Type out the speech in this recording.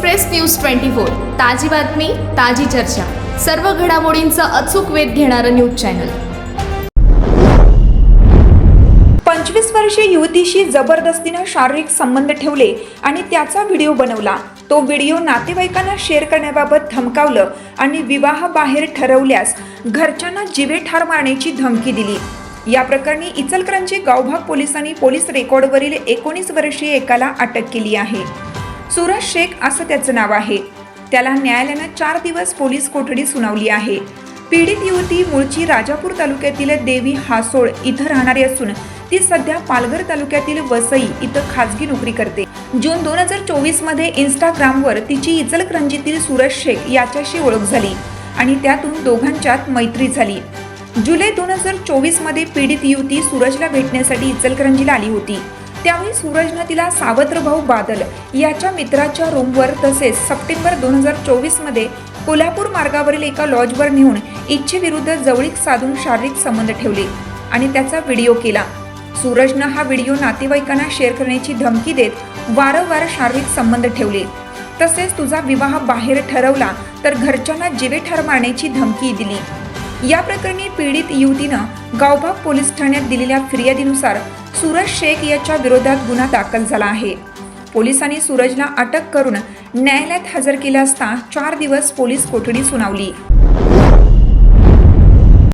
Express news twenty four ताजी बातमी ताजी चर्चा. सर्व घडामोडींचा अचूक वेध घेणारं न्यूज चॅनल. पंचवीस वर्षीय युवतीशी जबरदस्तीनं शारीरिक संबंध ठेवले आणि त्याचा व्हिडिओ बनवला. तो व्हिडिओ नातेवाईकांना शेअर करण्याबाबत धमकावलं आणि विवाह बाहेर ठरवल्यास घरच्यांना जिवे ठार मारण्याची धमकी दिली. या प्रकरणी इचलकरंजी गावभाग पोलिसांनी पोलीस रेकॉर्डवरील एकोणीस वर्षीय एकाला अटक केली आहे. सूरज शेख असं त्याचं नाव आहे. त्याला न्यायालयानं चार दिवस पोलीस कोठडी सुनावली आहे. पीडित युवती मूळची राजापूर तालुक्यातील देवी हासोळ इथं राहणारी असून ती सध्या पालघर तालुक्यातील वसई इथं खाजगी नोकरी करते. जून दोन हजार चोवीसमध्ये इंस्टाग्रामवर तिची इचलकरंजीतील सूरज शेख याच्याशी ओळख झाली आणि त्यातून दोघांच्यात मैत्री झाली. जुलै दोन हजार चोवीसमध्ये पीडित युवती सूरजला भेटण्यासाठी इचलकरंजीला आली होती. त्यावेळी सूरजनं तिला सावत्र भाऊ बादल याच्या मित्राच्या रूमवर तसेच सप्टेंबर दोन हजार चोवीसमध्ये कोल्हापूर मार्गावरील एका लॉजवर नेऊन इच्छेविरुद्ध जवळीक साधून शारीरिक संबंध ठेवले आणि त्याचा व्हिडिओ केला. सूरजनं हा व्हिडिओ नातेवाईकांना शेअर करण्याची धमकी देत वारंवार शारीरिक संबंध ठेवले. तसेच तुझा विवाह बाहेर ठरवला तर घरच्यांना जीवे ठार मारण्याची धमकी दिली. या प्रकरणी पीडित युवतीनं गावभाग पोलीस ठाण्यात दिलेल्या फिर्यादीनुसार सूरज शेख याच्या विरोधात गुन्हा दाखल झाला आहे. पोलिसांनी सूरजला अटक करून न्यायालयात हजर केला असता चार दिवस पोलीस कोठडी सुनावली.